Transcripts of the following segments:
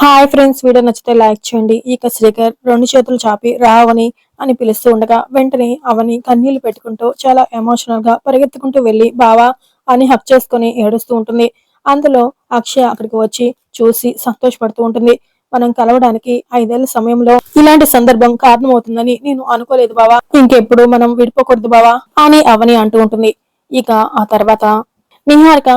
Hi friends video నచ్చితే like చేయండి. ఇక శ్రీకర్ రెండు చేతులు చాపి రావని అని పిలుస్తూ ఉండగా వెంటనే అవని కన్నీళ్ళు పెట్టుకుంటూ చాలా ఎమోషనల్గా పరిగెత్తుకుంటూ వెళ్ళి బావా అని హక్ చేసుకుని ఏడుస్తూ ఉంటుంది. అందులో అక్షయ అక్కడికి వచ్చి చూసి సంతోషపడుతూ ఉంటుంది. మనం కలవడానికి ఐదేళ్ళ సమయంలో ఇలాంటి సందర్భం కారణమవుతుందని నేను అనుకోలేదు బావా. ఇంకెప్పుడు మనం విడిపోకూడదు బావా అని అవని అంటూ ఉంటుంది. ఇక ఆ తర్వాత నిహారిక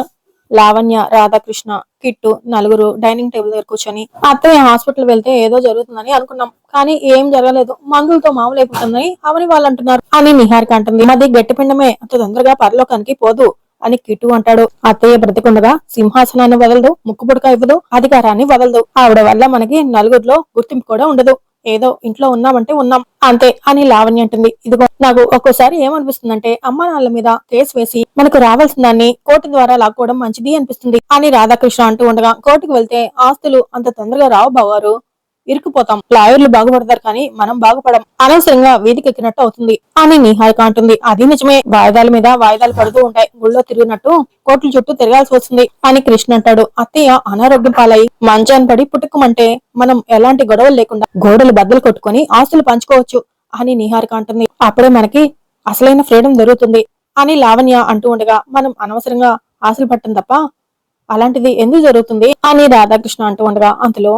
లావణ్య రాధాకృష్ణ కిట్టు నలుగురు డైనింగ్ టేబుల్ దగ్గర కూర్చొని అత్తయ్య హాస్పిటల్ వెళ్తే ఏదో జరుగుతుందని అనుకున్నాం. కానీ ఏం జరగలేదు. మందులతో మామూలు అయిపోతుందని అవని వాళ్ళు అంటున్నారు. అని నిహారిక అంటుంది. మాది గట్టిపిండమే. అంత తొందరగా పరలోకానికి పోదు అని కిట్టు అంటాడు. అత్తయ్య బ్రతికుండగా సింహాసనాన్ని వదలదు ముక్కుపుడక ఇవ్వదు అధికారాన్ని వదలదు. ఆవిడ వల్ల మనకి నలుగురిలో గుర్తింపు కూడా ఉండదు. ఏదో ఇంట్లో ఉన్నామంటే ఉన్నాం. అంతే అని లావణ్య అంటుంది. ఇదిగో నాకు ఒక్కోసారి ఏమనిపిస్తుందంటే అమ్మ నాన్నల మీద కేసు వేసి మనకు రావాల్సిన దాన్ని కోర్టు ద్వారా లాక్కోవడం మంచిది అనిపిస్తుంది. అని రాధాకృష్ణ అంటూ ఉండగా కోర్టుకు వెళ్తే ఆస్తులు అంత తొందరగా రావు బావారు ఇరుక్కుపోతాం. లాయర్లు బాగుపడతారు కానీ మనం బాగుపడం అనవసరంగా వీధికి ఎక్కినట్టు అవుతుంది అని నిహారిక అంటుంది. అది నిజమే. వాయిదాల మీద వాయిదాలు పడుతూ ఉంటాయి. గుళ్ళో తిరిగినట్టు కోట్ల చుట్టూ తిరగాల్సి వస్తుంది అని కృష్ణ అంటాడు. అత్తయ్య అనారోగ్యం పాలై మంచాన్ని పడి పుట్టుకమంటే మనం ఎలాంటి గొడవలు లేకుండా గోడలు బద్దలు కొట్టుకొని ఆస్తులు పంచుకోవచ్చు అని నిహారిక అంటుంది. అప్పుడే మనకి అసలైన ఫ్రీడమ్ దొరుకుతుంది అని లావణ్య అంటూ ఉండగా మనం అనవసరంగా ఆశలు పట్టం తప్ప అలాంటిది ఎందుకు జరుగుతుంది అని రాధాకృష్ణ అంటూ ఉండగా అంతలో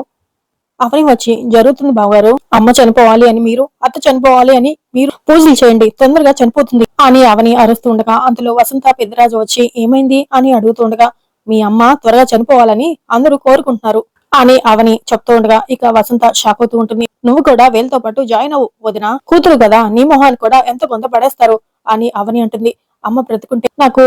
అవని వచ్చి జరుగుతుంది బావగారు. అమ్మ చనిపోవాలి అని మీరు అత్త చనిపోవాలి అని మీరు పూజలు చేయండి. తొందరగా చనిపోతుంది. అని అవని అరుస్తూ ఉండగా అందులో వసంత పెద్దరాజు వచ్చి ఏమైంది? అని అడుగుతుండగా మీ అమ్మ త్వరగా చనిపోవాలని అందరూ కోరుకుంటున్నారు. అని అవని చెప్తూ ఉండగా ఇక వసంత షాక్ అవుతూ ఉంటుంది. నువ్వు కూడా వీళ్ళతో పాటు జాయిన్ అవ్వు వదిన. కూతురు కదా నీ మొహాన్ని కూడా ఎంత కొంత పడేస్తారు అని అవని అంటుంది. అమ్మ బ్రతుకుంటే నాకు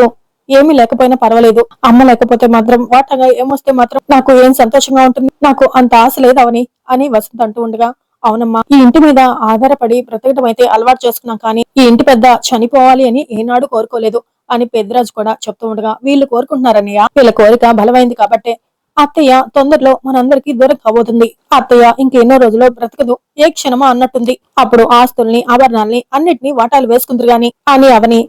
ఏమీ లేకపోయినా పర్వాలేదు. అమ్మ లేకపోతే మాత్రం వాటంగా ఏమొస్తే మాత్రం నాకు ఏం సంతోషంగా ఉంటుంది? నాకు అంత ఆశ లేదు అవని అని వసంత్ అంటూ ఉండగా అవునమ్మా ఈ ఇంటి మీద ఆధారపడి బ్రతకడం అయితే అలవాటు చేసుకున్నాం కానీ ఈ ఇంటి పెద్ద చనిపోవాలి అని ఏనాడు కోరుకోలేదు అని పెద్దరాజు కూడా చెప్తూ ఉండగా వీళ్ళు కోరుకుంటున్నారన్నయ్య. వీళ్ళ కోరిక బలమైంది కాబట్టే అత్తయ్య తొందరలో మనందరికీ దూరం కాబోతుంది. అత్తయ్య ఇంకెన్నో రోజుల్లో బ్రతకదు ఏ క్షణమా అన్నట్టుంది. అప్పుడు ఆస్తుల్ని ఆభరణాల్ని అన్నిటినీ వాటాలు వేసుకుందరు గాని అని అవని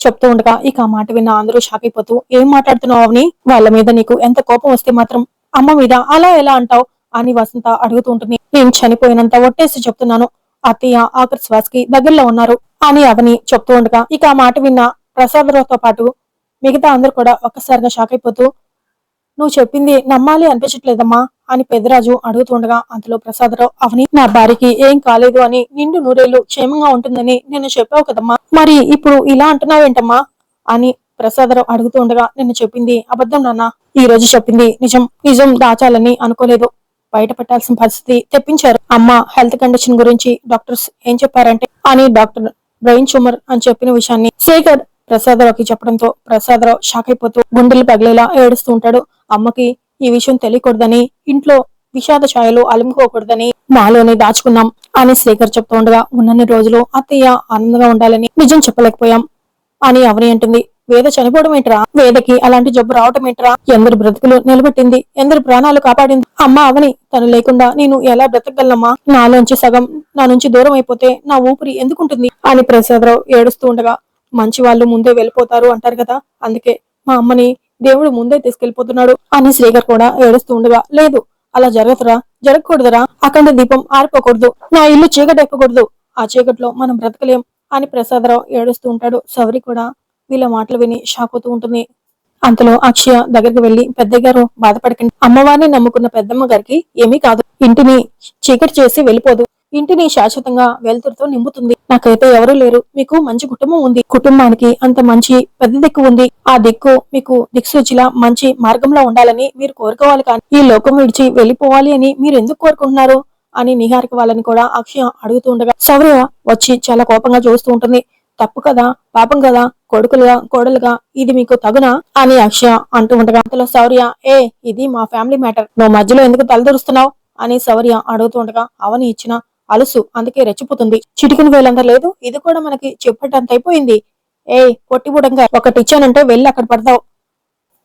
చెప్తూ ఉండగా ఇక ఆ మాట విన్న అందరూ షాక్ అయిపోతూ ఏం మాట్లాడుతున్నావు అవని? వాళ్ళ మీద నీకు ఎంత కోపం వస్తే మాత్రం అమ్మ మీద అలా ఎలా అంటావు? అని వసంత అడుగుతూ ఉంటుంది. నేను చనిపోయినంత ఒట్టేసి చెప్తున్నాను. అత్తయ్య ఆఖరి శ్వాసకి దగ్గరలో ఉన్నారు అని అవని చెప్తూ ఉండగా ఇక ఆ మాట విన్న ప్రసాదరావుతో పాటు మిగతా అందరూ కూడా ఒక్కసారిగా షాక్ అయిపోతూ నువ్వు చెప్పింది నమ్మాలి అనిపించట్లేదమ్మా అని పెదరాజు అడుగుతుండగా అంతలో ప్రసాదరావు అవని నా భార్యకి ఏం కాలేదు అని నిండు నూరేళ్ళు క్షేమంగా ఉంటుందని నేను చెప్పావు కదమ్మా. మరి ఇప్పుడు ఇలా అంటున్నావేంటమ్మా? అని ప్రసాదరావు అడుగుతుండగా నిన్ను చెప్పింది అబద్ధం నాన్న. ఈ రోజు చెప్పింది నిజం. నిజం దాచాలని అనుకోలేదు. బయట పెట్టాల్సిన పరిస్థితి తెప్పించారు. అమ్మ హెల్త్ కండిషన్ గురించి డాక్టర్స్ ఏం చెప్పారంటే అని డాక్టర్ బ్రెయిన్ ట్యూమర్ అని చెప్పిన విషయాన్ని శేఖర్ ప్రసాదరావుకి చెప్పడంతో ప్రసాదరావు షాక్ అయిపోతూ గుండెలు పగిలేలా ఏడుస్తూ ఉంటాడు. అమ్మకి ఈ విషయం తెలియకూడదని ఇంట్లో విషాద ఛాయలు అలుముకోకూడదని మాలోనే దాచుకున్నాం అని శేఖర్ చెప్తూ ఉండగా ఉన్నన్ని రోజులు అత్తయ్య ఆనందంగా ఉండాలని నిజం చెప్పలేకపోయాం అని అవని అంటుంది. వేద చనిపోవడం ఏంట్రా? వేదకి అలాంటి జబ్బు రావటం ఏంట్రా? ఎందరి బ్రతుకులు నిలబెట్టింది ఎందరి ప్రాణాలు కాపాడింది? అమ్మ అవని తను లేకుండా నేను ఎలా బ్రతకగలనమ్మా? నాలోంచి సగం నా నుంచి దూరం అయిపోతే నా ఊపిరి ఎందుకుంటుంది? అని ప్రసాదరావు ఏడుస్తూ ఉండగా మంచి వాళ్ళు ముందే వెళ్ళిపోతారు అంటారు కదా. అందుకే మా అమ్మని దేవుడు ముందే తీసుకెళ్ళిపోతున్నాడు అని శ్రీకర్ కూడా ఏడుస్తూ ఉండగా లేదు అలా జరగదురా జరగకూడదురా అఖండ దీపం ఆరిపోకూడదు నా ఇల్లు చీకటి ఎక్కకూడదు ఆ చీకట్లో మనం బ్రతకలేం అని ప్రసాదరావు ఏడుస్తూ ఉంటాడు. సౌరి కూడా వీళ్ళ మాటలు విని షాక్ అవుతూ ఉంటుంది. అంతలో అక్షయ దగ్గరికి వెళ్ళి పెద్దయ్య గారు బాధపడకండి అమ్మవారిని నమ్ముకున్న పెద్దమ్మ గారికి ఏమీ కాదు. ఇంటిని చీకటి చేసి వెళ్ళిపోదు. ఇంటిని శాశ్వతంగా వెలుతురుతో నింపుతుంది. నాకైతే ఎవరూ లేరు. మీకు మంచి కుటుంబం ఉంది. కుటుంబానికి అంత మంచి పెద్ద దిక్కు ఉంది. ఆ దిక్కు మీకు దిక్సూచిలా మంచి మార్గంలో ఉండాలని మీరు కోరుకోవాలి కానీ ఈ లోకం విడిచి వెళ్ళిపోవాలి అని మీరు ఎందుకు కోరుకుంటున్నారు? అని నిహారిక వాళ్ళని కూడా అక్షయ అడుగుతూ ఉండగా శౌర్య వచ్చి చాలా కోపంగా చూస్తూ ఉంటుంది. తప్పు కదా పాపం కదా కొడుకులుగా కోడలుగా ఇది మీకు తగునా? అని అక్షయ అంటూ ఉండగా అంతలో శౌర్య ఏ ఇది మా ఫ్యామిలీ మ్యాటర్. నువ్వు మధ్యలో ఎందుకు తలదూరుస్తున్నావు? అని సౌర్య అడుగుతూ ఉండగా అవని ఇచ్చిన అలుసు. అందుకే రెచ్చిపోతుంది. చిటికిన వేలంతా లేదు. ఇది కూడా మనకి చెప్పేటంత అయిపోయింది. ఏ పొట్టిబుడంగా ఒకటి ఇచ్చానంటే వెళ్ళి అక్కడ పడతావు.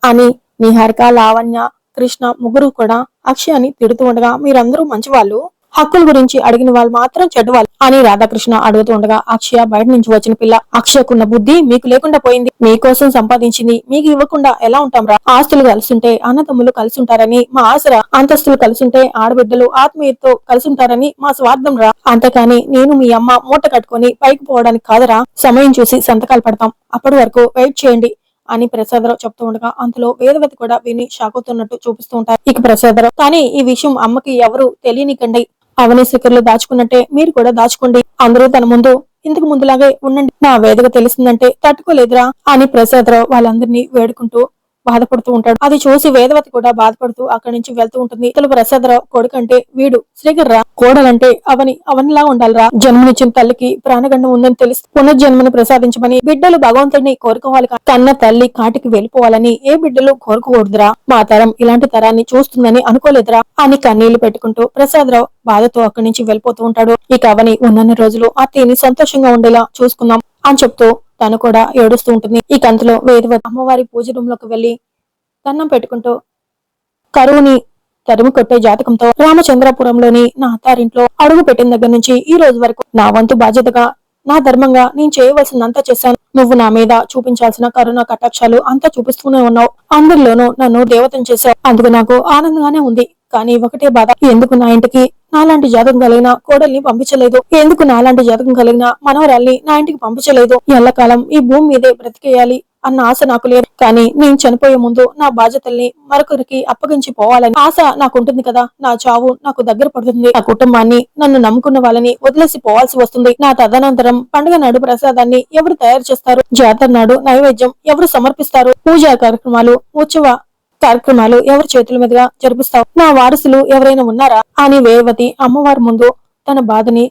అని నిహారిక లావణ్య కృష్ణ ముగ్గురు కూడా అక్షయాన్ని తిడుతూ ఉండగా మీరందరూ మంచివాళ్ళు. హక్కుల గురించి అడిగిన వాళ్ళు మాత్రం చెడ్డవాళ్ళు. అని రాధాకృష్ణ అడుగుతూ ఉండగా అక్షయ బయట నుంచి వచ్చిన పిల్ల అక్షయకున్న బుద్ధి మీకు లేకుండా పోయింది. మీకోసం సంపాదించింది మీకు ఇవ్వకుండా ఎలా ఉంటాం రా ఆస్తులు కలిసుంటే అన్నదమ్ములు కలిసి ఉంటారని మా ఆసరా అంతస్తులు కలిసుంటే ఆడబిడ్డలు ఆత్మీయతో కలిసి ఉంటారని మా స్వార్థం రా. అంతేకాని నేను మీ అమ్మ మూట కట్టుకొని పైకి పోవడానికి కాదరా. సమయం చూసి సంతకాలు పెడతాం. అప్పటి వరకు వెయిట్ చేయండి అని ప్రసాదరావు చెప్తూ ఉండగా అందులో వేదవతి కూడా విని షాక్ అవుతున్నట్టు చూపిస్తూ ఉంటారు. ఇక ప్రసాదరావు కానీ ఈ విషయం అమ్మకి ఎవరు తెలియనికండి. అవని శిఖర్లు దాచుకున్నట్టే మీరు కూడా దాచుకోండి. అందరూ తన ముందు ఇంతకు ముందులాగే ఉండండి. నా వేదక తెలిసిందంటే తట్టుకోలేదురా అని ప్రసాదరావు వాళ్ళందరినీ వేడుకుంటూ బాధపడుతూ ఉంటాడు. అది చూసి వేదవతి కూడా బాధపడుతూ అక్కడి నుంచి వెళ్తూ ఉంటుంది. ఇతలు ప్రసాదరావు కొడుకంటే వీడు శ్రీగర్ రా కోడలంటే అవని అవనిలా ఉండాలిరా. జన్మనిచ్చిన తల్లికి ప్రాణగండం ఉందని తెలుసు పునర్జన్మను ప్రసాదించమని బిడ్డలు భగవంతుడిని కోరుకోవాలి తన్న తల్లి కాటికి వెళ్ళిపోవాలని ఏ బిడ్డలు కోరుకోకూడదురా. మా తరం ఇలాంటి తరాన్ని చూస్తుందని అనుకోలేదురా అని కన్నీళ్ళు పెట్టుకుంటూ ప్రసాదరావు బాధతో అక్కడి నుంచి వెళ్ళిపోతూ ఉంటాడు. ఇక అవని ఉన్నన్ని రోజులు అత్తయ్యని సంతోషంగా ఉండేలా చూసుకుందాం అని చెప్తూ తను కూడా ఏడుస్తూ ఉంటుంది. ఈ కంతలో వేదవతి అమ్మవారి పూజ రూమ్లోకి వెళ్ళి దండం పెట్టుకుంటూ కరువుని తరిమి కొట్టే జాతకంతో రామచంద్రపురంలోని నా అత్తారింట్లో అడుగు పెట్టిన దగ్గర నుంచి ఈ రోజు వరకు నా వంతు బాధ్యతగా నా ధర్మంగా నేను చేయవలసిందంతా చేశాను. నువ్వు నా మీద చూపించాల్సిన కరుణ కటాక్షాలు అంతా చూపిస్తూనే ఉన్నావు. అందరిలోనూ నన్ను దేవతను చేశావు. అందుకు నాకు ఆనందంగానే ఉంది. కానీ ఒకటే బాధ. ఎందుకు నా ఇంటికి నాలాంటి జాతకం కలిగిన కోడల్ని పంపించలేదు? ఎందుకు నాలాంటి జాతకం కలిగిన మనవరాల్ని నా ఇంటికి పంపించలేదు? ఎల్లకాలం ఈ భూమి మీదే బ్రతికేయాలి అన్న ఆశ నాకు లేదు. కానీ నేను చనిపోయే ముందు నా బాధ్యతల్ని మరొకరికి అప్పగించి పోవాలని ఆశ నాకు ఉంటుంది కదా. నా చావు నాకు దగ్గర పడుతుంది. నా కుటుంబాన్ని నన్ను నమ్ముకున్న వాళ్ళని వదిలేసి పోవాల్సి వస్తుంది. నా తదనంతరం పండుగ నాడు ప్రసాదాన్ని ఎవరు తయారు చేస్తారు? జాతర నాడు నైవేద్యం ఎవరు సమర్పిస్తారు? పూజా కార్యక్రమాలు ఉత్సవ కార్యక్రమాలు ఎవరి చేతుల మీదుగా జరిపిస్తావు? నా వారసులు ఎవరైనా ఉన్నారా? అని వేవతి అమ్మవారి ముందు తన బాధని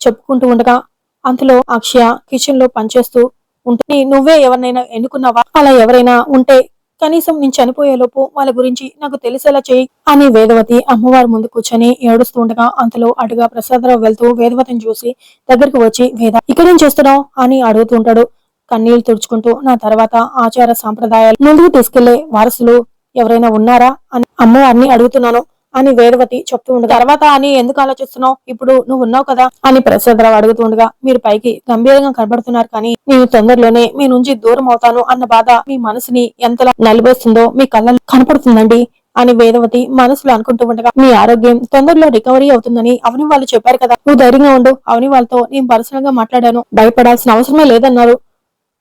చెప్పుకుంటూ ఉండగా అంతలో అక్షయ కిచెన్లో పనిచేస్తూ ఉంటుంది. నువ్వే ఎవరినైనా ఎన్నుకున్నావా? అలా ఎవరైనా ఉంటే కనీసం నేను చనిపోయేలోపు వాళ్ళ గురించి నాకు తెలిసేలా చేయి అని వేదవతి అమ్మవారి ముందు కూర్చొని ఏడుస్తూ ఉండగా అంతలో అటుగా ప్రసాదరావు వెళ్తూ వేదవతిని చూసి దగ్గరికి వచ్చి వేద ఇక్కడేం చేస్తున్నావు? అని అడుగుతుంటాడు కన్నీళ్ళు తుడుచుకుంటూ నా తర్వాత ఆచార సాంప్రదాయాలు ముందుకు తీసుకెళ్ళే వారసులు ఎవరైనా ఉన్నారా? అని అమ్మవారిని అడుగుతున్నాను అని వేదవతి చెప్తూ ఉండగా తర్వాత అని ఎందుకు ఆలోచిస్తున్నావు? ఇప్పుడు నువ్వు ఉన్నావు కదా? అని ప్రసాదరావు అడుగుతూ ఉండగా మీరు పైకి గంభీరంగా కనబడుతున్నారు కానీ నేను తొందరలోనే మీ నుంచి దూరం అవుతాను అన్న బాధ మీ మనసుని ఎంతలా నలిపేస్తుందో మీ కళ్ళలో కనపడుతుందండి అని వేదవతి మనసులో అనుకుంటూ ఉండగా మీ ఆరోగ్యం తొందరలో రికవరీ అవుతుందని అవని వాళ్ళు చెప్పారు కదా. నువ్వు ధైర్యంగా ఉండు అవని వాళ్ళతో నేను పర్సనల్గా మాట్లాడాను. భయపడాల్సిన అవసరమే లేదన్నారు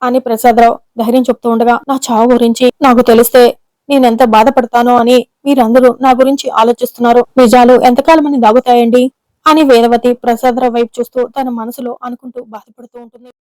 అని ప్రసాదరావు ధైర్యం చెప్తూ ఉండగా నా చావు గురించి నాకు తెలిస్తే నేనెంత బాధపడతానో అని మీరందరూ నా గురించి ఆలోచిస్తున్నారు. నిజాలు ఎంతకాలమని దాగుతాయండి? అని వేదవతి ప్రసాదరావు వైపు చూస్తూ తన మనసులో అనుకుంటూ బాధపడుతూ ఉంటుంది.